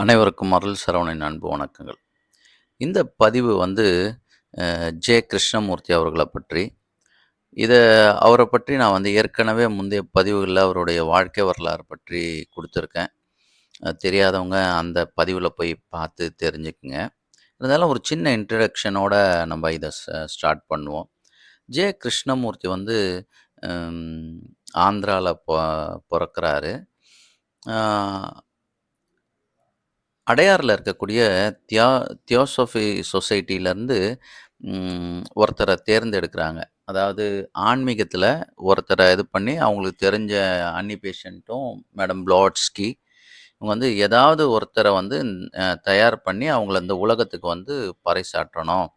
அனைவருக்கும் அருள் சரவணின் அன்பு வணக்கங்கள். இந்த பதிவு வந்து ஜே. கிருஷ்ணமூர்த்தி அவர்களை பற்றி. இதை அவரை பற்றி நான் வந்து ஏற்கனவே முந்தைய பதிவுகளில் அவருடைய வாழ்க்கை வரலாறு பற்றி கொடுத்துருக்கேன் தெரியாதவங்க அந்த பதிவில் போய் பார்த்து தெரிஞ்சுக்குங்க. இருந்தாலும் ஒரு சின்ன இன்ட்ரடக்ஷனோட நம்ம இதை ஸ்டார்ட் பண்ணுவோம். ஜே. கிருஷ்ணமூர்த்தி வந்து ஆந்திராவில் ஆந்திரால பொ அடையாறில் இருக்கக்கூடிய தியா தியோசோஃபி சொசைட்டிலேருந்து ஒருத்தரை தேர்ந்தெடுக்கிறாங்க. அதாவது ஆன்மீகத்தில் ஒருத்தரை இது பண்ணி அவங்களுக்கு தெரிஞ்ச அன்னி பேஷண்ட்டும் மேடம் ப்ளாட்ஸ்கி இவங்க வந்து ஏதாவது ஒருத்தரை வந்து தயார் பண்ணி அவங்கள இந்த உலகத்துக்கு வந்து பறைசாற்றணும்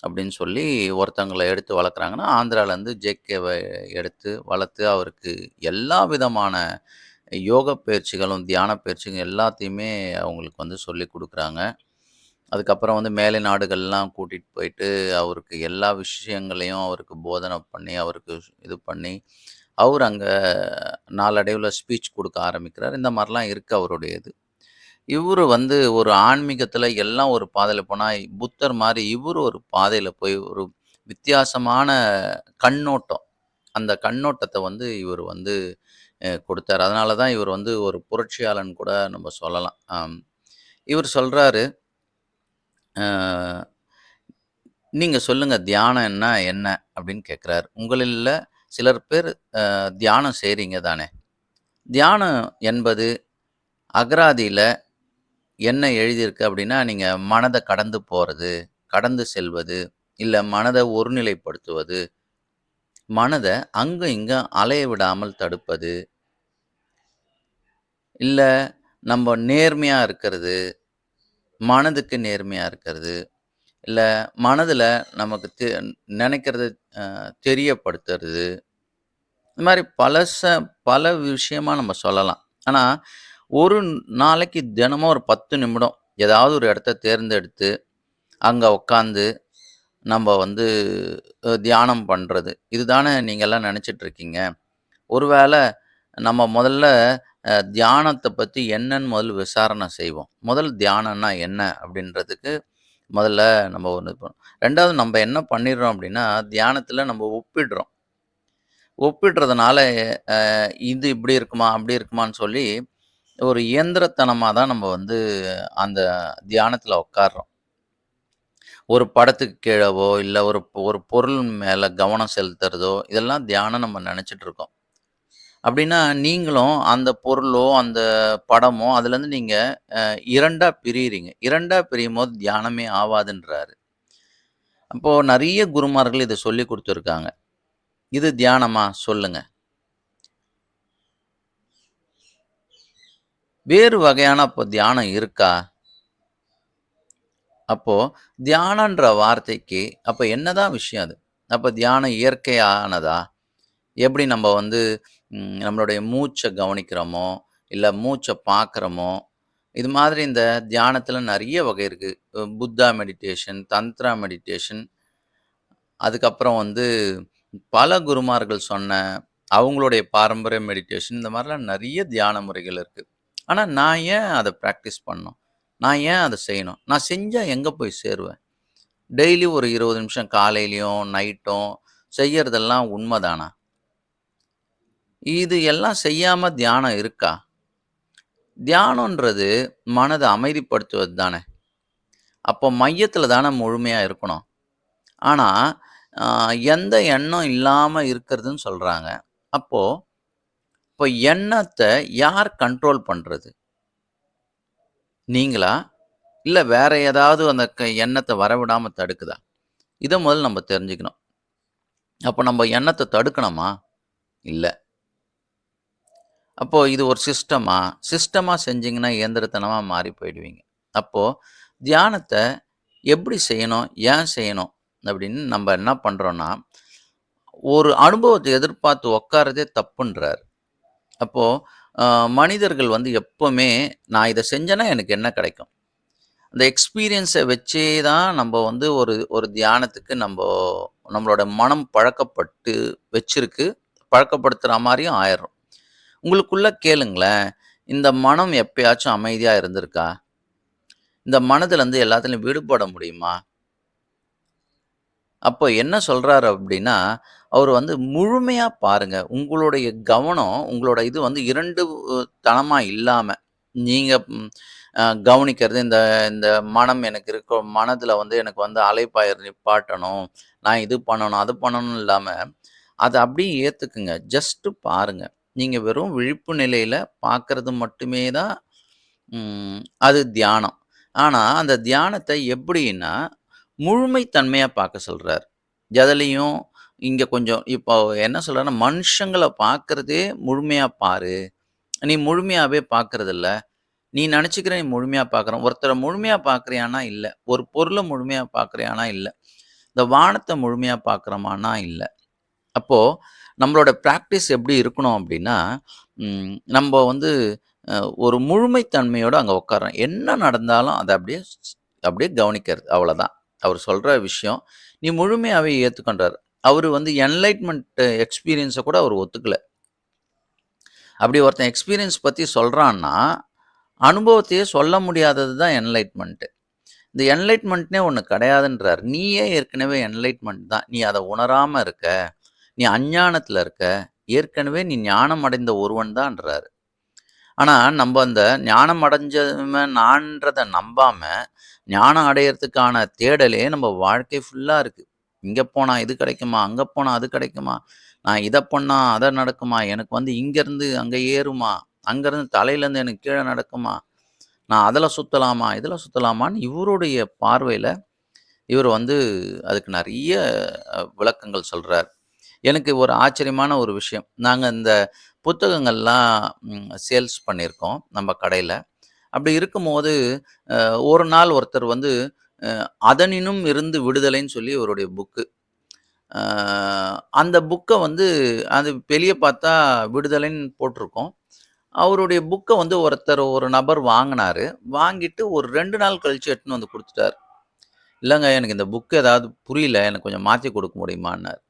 அப்படின்னு சொல்லி ஒருத்தங்களை எடுத்து வளர்க்குறாங்கன்னா, ஆந்திராவிலேருந்து ஜேகேவை எடுத்து வளர்த்து அவருக்கு எல்லா விதமான யோக பயிற்சிகளும், தியான பயிற்சிகளும் எல்லாத்தையுமே அவங்களுக்கு வந்து சொல்லி கொடுக்குறாங்க அதுக்கப்புறம் வந்து மேலை நாடுகள்லாம் கூட்டிகிட்டு போயிட்டு, அவருக்கு எல்லா விஷயங்களையும் அவருக்கு போதனை பண்ணி, அவருக்கு இது பண்ணி, அவர் அங்கே நாளடைவில் ஸ்பீச் கொடுக்க ஆரம்பிக்கிறார் இந்த மாதிரிலாம் இருக்குது அவருடைய இது. இவர் வந்து ஒரு ஆன்மீகத்தில் எல்லாம் ஒரு பாதையில் போனால் புத்தர் மாதிரி இவரு ஒரு பாதையில் போய் ஒரு வித்தியாசமான கண்ணோட்டம். அந்த கண்ணோட்டத்தை வந்து இவர் வந்து கொடுத்தார் அதனால தான் இவர் வந்து ஒரு புரட்சியாளன் கூட நம்ம சொல்லலாம். இவர் சொல்கிறாரு நீங்கள் சொல்லுங்கள் தியானம் என்ன என்ன?" அப்படின்னு கேட்குறாரு. உங்களில்ல சிலர் பேர் தியானம் செய்கிறீங்க தானே? தியானம் என்பது அகராதியில் என்ன எழுதியிருக்கு அப்படின்னா, நீங்கள் மனதை கடந்து போகிறது கடந்து செல்வது, இல்லை மனதை ஒருநிலைப்படுத்துவது, மனதை அங்கும் இங்கும் அலைய விடாமல் தடுப்பது. இல்லை நம்ம நேர்மையாக இருக்கிறது, மனதுக்கு நேர்மையாக இருக்கிறது, இல்லை மனதில் நமக்கு தெ நினைக்கிறத தெரியப்படுத்துறது. இந்த மாதிரி பலச பல விஷயமா நம்ம சொல்லலாம். ஆனால் ஒரு நாளைக்கு தினமும் ஒரு 10 நிமிடம் ஏதாவது ஒரு இடத்த தேர்ந்தெடுத்து, அங்கே உட்காந்து நம்ம வந்து தியானம் பண்ணுறது இதுதானே நீங்கள்லாம் நினச்சிட்ருக்கீங்க இருக்கீங்க. நம்ம முதல்ல தியானத்தை பற்றி என்னன்னு முதல்ல விசாரணை செய்வோம். முதல் தியானம்னா என்ன அப்படின்றதுக்கு முதல்ல நம்ம ஒன்று இது பண்ணணும். 2வது நம்ப என்ன பண்ணிடுறோம் அப்படின்னா, தியானத்தில் நம்ம ஒப்பிடுறோம். ஒப்பிடுறதுனால இது இப்படி இருக்குமா, அப்படி இருக்குமான்னு சொல்லி ஒரு இயந்திரத்தனமாக தான் நம்ம வந்து அந்த தியானத்தில் உட்கார்றோம். ஒரு படத்துக்கு கீழவோ, இல்லை ஒரு ஒரு பொருள் மேலே கவனம் செலுத்துறதோ, இதெல்லாம் தியானம் நம்ம நினச்சிட்டு இருக்கோம். அப்படின்னா, நீங்களும் அந்த பொருளோ, அந்த படமோ அதுலேருந்து நீங்க அ 2ஆ பிரியிறீங்க. 2ஆ பிரியும்போது தியானமே ஆவாதுன்றாரு. அப்போ நெறைய குருமார்கள் இத சொல்லிக் குடுத்துருக்காங்க. இது தியானமா? சொல்லுங்க. வேறு வகையான அப்போ தியானம் இருக்கா? அப்போ தியானன்ற வார்த்தைக்கு அப்ப என்னதான் விஷயம் அது? அப்ப தியானம் இயற்கையானதா? எப்படி நம்ம வந்து ம் நம்மளுடைய மூச்சை கவனிக்கிறோமோ, இல்ல மூச்ச பார்க்குறோமோ, இது மாதிரி இந்த தியானத்தில நெறைய வகை இருக்கு. Buddha meditation, tantra meditation. அதுக்கப்புறம் வந்து பல குருமார்கள் சொன்ன அவங்களுடைய பாரம்பரிய மெடிடேஷன் இந்த மாரிலாம் நெறைய தியான முறைகள் இருக்கு. ஆனா நான் ஏன் அத பிராக்டிஸ் பண்ணணும்? நான் ஏன் அத செய்யணும்? நான் செஞ்சா எங்க போய் சேருவேன்? டெய்லி ஒரு 20 நிமிஷம் காலையிலயும், நைட்டும் செய்யறதெல்லாம் உண்மதானா? இது எல்லாம் செய்யாமல் தியானம் இருக்கா? தியானன்றது மனதை அமைதிப்படுத்துவது தானே! அப்போ மையத்தில் தானே முழுமையாக இருக்கணும். ஆனால் எந்த எண்ணம் இல்லாமல் இருக்கிறதுன்னு சொல்கிறாங்க அப்போது இப்போ எண்ணத்தை யார் கண்ட்ரோல் பண்ணுறது நீங்களா? இல்லை வேற ஏதாவது அந்த க எண்ணத்த வரவிடாம தடுக்குதா? இதை முதல்ல நம்ம தெரிஞ்சுக்கணும். அப்போ நம்ம எண்ணத்தை தடுக்கணுமா? இல்லை அப்போது இது ஒரு சிஸ்டமா? சிஸ்டமாக செஞ்சிங்கன்னா இயந்திரத்தனமாக மாறி போயிடுவீங்க. அப்போது தியானத்தை எப்படி செய்யணும்? ஏன் செய்யணும்? அப்படின்னு நம்ம என்ன பண்ணுறோன்னா ஒரு அனுபவத்தை எதிர்பார்த்து உக்காரதே தப்புன்றாரு. அப்போது மனிதர்கள் வந்து எப்போவுமே நான் இதை செஞ்சேன்னா எனக்கு என்ன கிடைக்கும்? அந்த எக்ஸ்பீரியன்ஸை வச்சே தான் நம்ம வந்து ஒரு ஒரு தியானத்துக்கு நம்ம நம்மளோட மனம் பழக்கப்பட்டு வச்சிருக்கு. பழக்கப்படுத்துகிற மாதிரியும் ஆயிடும் உங்களுக்குள்ள கேளுங்களேன். இந்த மனம் எப்பயாச்சும் அமைதியாக இருந்திருக்கா? இந்த மனதிலேருந்து எல்லாத்துலேயும் விடுபட முடியுமா? அப்போ என்ன சொல்கிறாரு அப்படின்னா அவர் வந்து முழுமையாக பாருங்கள் உங்களுடைய கவனம், உங்களோட இது வந்து இரண்டு தனமாக இல்லாமல் நீங்கள் கவனிக்கிறது இந்த இந்த மனம் எனக்கு இருக்கும். மனதில் வந்து எனக்கு வந்து அலைப்பாயர் நிப்பாட்டணும். நான் இது பண்ணணும், அது பண்ணணும் இல்லாமல் அதை அப்படியே ஏற்றுக்குங்க ஜஸ்ட்டு பாருங்கள் நீங்கள் வெறும் விழிப்பு நிலையில் பார்க்கறது மட்டுமே தான் அது தியானம். ஆனால் அந்த தியானத்தை எப்படின்னா, முழுமை பார்க்க சொல்கிறார் எதுலயும் இங்கே கொஞ்சம் இப்போ என்ன சொல்கிறேன்னா மனுஷங்களை பார்க்குறதே முழுமையாக பாரு. நீ முழுமையாகவே பார்க்குறதில்ல நீ நினச்சிக்கிற நீ முழுமையாக பார்க்குறோம் ஒருத்தரை முழுமையாக பார்க்குறியானா இல்லை. ஒரு பொருளை முழுமையாக பார்க்குறியானா இல்லை. இந்த வானத்தை முழுமையாக பார்க்குறோமானா இல்லை. அப்போது நம்மளோட ப்ராக்டிஸ் எப்படி இருக்கணும் அப்படின்னா, நம்ம வந்து ஒரு முழுமைத்தன்மையோடு அங்கே அங்க என்ன நடந்தாலும் அதை அப்படியே அப்படியே கவனிக்கிறது. அவ்வளோதான் அவர் சொல்கிற விஷயம். நீ முழுமையாகவே ஏற்றுக்கொண்டார் அவர் வந்து என்லைட்மெண்ட்டு எக்ஸ்பீரியன்ஸை கூட அவர் ஒத்துக்கலை அப்படி ஒருத்தன் எக்ஸ்பீரியன்ஸ் பற்றி சொல்கிறான்னா அனுபவத்தையே சொல்ல முடியாதது தான் என்லைட்மெண்ட்டு இந்த என்லைட்மெண்ட்னே ஒன்று கிடையாதுன்றாரு. நீயே ஏற்கனவே என்லைட்மெண்ட் தான். நீ அதை உணராமல் இருக்க. நீ அஞ்ஞானத்தில் இருக்க. ஏற்கனவே நீ ஞானம் அடைந்த ஒருவன் தான்றாரு. ஆனால் நம்ம அந்த ஞானம் அடைஞ்சவன் நான்றத நம்பாம, ஞானம் அடையிறதுக்கான தேடலே நம்ம வாழ்க்கை ஃபுல்லாக இருக்குது இங்கே போனால் இது கிடைக்குமா? அங்கே போனால் அது கிடைக்குமா? நான் இதை பண்ணால் அதை நடக்குமா? எனக்கு வந்து இங்கேருந்து அங்கே ஏறுமா? அங்கேருந்து தலையிலேருந்து எனக்கு கீழே நடக்குமா? நான் அதில் சுத்தலாமா? இதில் சுத்தலாமான்னு இவருடைய பார்வையில் இவர் வந்து அதுக்கு நிறைய விளக்கங்கள் சொல்கிறார் எனக்கு ஒரு ஆச்சரியமான ஒரு விஷயம். நாங்கள் இந்த புத்தகங்கள்லாம் சேல்ஸ் பண்ணியிருக்கோம், நம்ம கடையில் அப்படி இருக்கும்போது, ஒரு நாள் ஒருத்தர் வந்து "அதனினும் இருந்து விடுதலைன்னு" சொல்லி அவருடைய புக்கு. அந்த புக்கை வந்து அது வெளியே பார்த்தா விடுதலைன்னு போட்டிருக்கோம் அவருடைய புக்கை வந்து ஒருத்தர் ஒரு நபர் வாங்கினார் வாங்கிட்டு ஒரு ரெண்டு நாள் கழிச்சு எடுத்துன்னு வந்து கொடுத்துட்டார் இல்லைங்க எனக்கு இந்த புக் ஏதாவது புரியல. எனக்கு கொஞ்சம் மாற்றி கொடுக்க முடியுமான்னாரு."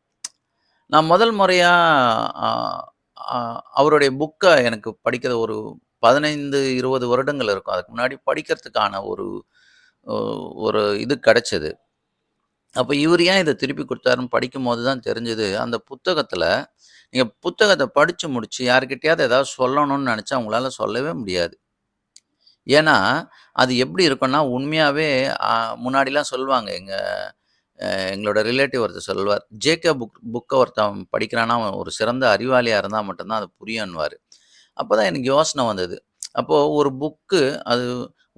நான் முதல் முறையாக அவருடைய புக்கை எனக்கு படிக்கிற ஒரு 15, 20 வருடங்கள் இருக்கும். அதுக்கு முன்னாடி படிக்கிறதுக்கான ஒரு ஒரு இது கிடைச்சது. அப்போ இவர் ஏன் இதை திருப்பி கொடுத்தாருன்னு படிக்கும்போது தான் தெரிஞ்சது, அந்த புத்தகத்தில் நீங்கள் புத்தகத்தை படித்து முடித்து யாருக்கிட்டையாவது ஏதாவது சொல்லணும்னு நினச்சா உங்களால் சொல்லவே முடியாது. ஏன்னா, அது எப்படி இருக்கும்னா, உண்மையாகவே முன்னாடிலாம் சொல்லுவாங்க. எங்கள் எங்களோட ரிலேட்டிவ் ஒருத்தர் சொல்லுவார். "ஜேகே புக் புக்கை ஒருத்தன் படிக்கிறான்னா, அவன் ஒரு சிறந்த அறிவாளியாக இருந்தால் மட்டும்தான் அதை புரியன்வார் அப்போ தான் எனக்கு யோசனை வந்தது. அப்போது ஒரு புக்கு அது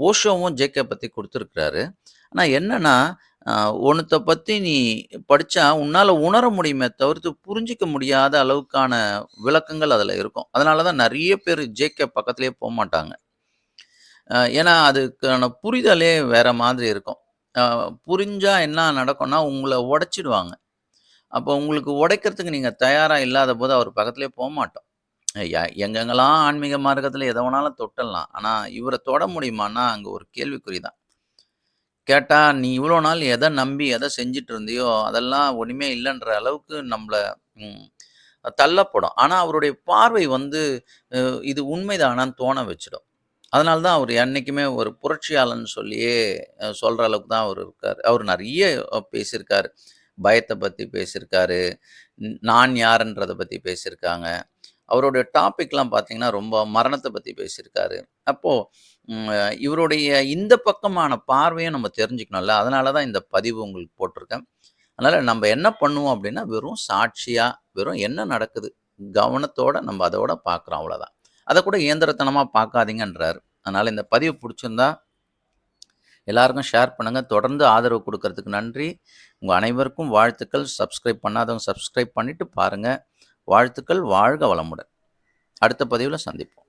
ஓஷோவும் ஜேகே பற்றி கொடுத்துருக்குறாரு ஆனால் என்னென்னா ஒன்றத்தை பற்றி நீ படித்தா உன்னால் உணர முடியுமே தவிர்த்து, புரிஞ்சிக்க முடியாத அளவுக்கான விளக்கங்கள் அதில் இருக்கும். அதனால தான் நிறைய பேர் ஜேகே பக்கத்துலேயே போக மாட்டாங்க ஏன்னா, அதுக்கான புரிதலே வேற மாதிரி இருக்கும். புரிஞ்சால் புரிஞ்சா என்ன நடக்கும்னா, உங்களை உடைச்சிடுவாங்க. அப்போ உங்களுக்கு உடைக்கிறதுக்கு நீங்கள் தயாராக இல்லாத போது அவர் பக்கத்துலேயே போக மாட்டோம் எங்கெங்கெல்லாம் ஆன்மீக மார்க்கத்தில் எதை வேணாலும் தொட்டலாம் ஆனால் இவரை தொட முடியுமான்னா, அங்கே ஒரு கேள்விக்குறி தான். கேட்டால் "நீ இவ்வளோ நாள் எதை நம்பி எதை செஞ்சுட்டு இருந்தியோ, அதெல்லாம் ஒன்றுமே இல்லைன்ற அளவுக்கு நம்மளை தள்ளப்படும். ஆனால் அவருடைய பார்வை வந்து இது உண்மைதானான்னு தோண வச்சுடும். அதனால தான் அவர் என்றைக்குமே ஒரு புரட்சியாளன்னு சொல்லியே சொல்கிற அளவுக்கு தான் அவர் இருக்கார் அவர் நிறைய பேசியிருக்காரு. பயத்தை பற்றி பேசியிருக்காரு. நான் யாருன்றதை பற்றி பேசியிருக்காங்க. அவருடைய டாபிக்லாம் பார்த்தீங்கன்னா, ரொம்ப மரணத்தை பற்றி பேசியிருக்காரு. அப்போது இவருடைய இந்த பக்கமான பார்வையும் நம்ம தெரிஞ்சுக்கணும்ல. அதனால தான் இந்த பதிவு உங்களுக்கு போட்டிருக்கேன். அதனால் நம்ம என்ன பண்ணுவோம் அப்படின்னா வெறும் சாட்சியாக வெறும் என்ன நடக்குது? கவனத்தோடு நம்ம அதோட பார்க்குறோம் அவ்வளோதான். அதை கூட இயந்திரத்தனமாக பார்க்காதீங்கன்றார் அதனால் இந்த பதிவு பிடிச்சிருந்தா எல்லாருக்கும் ஷேர் பண்ணுங்கள் தொடர்ந்து ஆதரவு கொடுக்கறதுக்கு நன்றி. உங்கள் அனைவருக்கும் வாழ்த்துக்கள். சப்ஸ்கிரைப் பண்ணாதவங்க சப்ஸ்கிரைப் பண்ணிவிட்டு பாருங்க. வாழ்த்துக்கள். வாழ்க வளமுடன். அடுத்த பதிவில் சந்திப்போம்.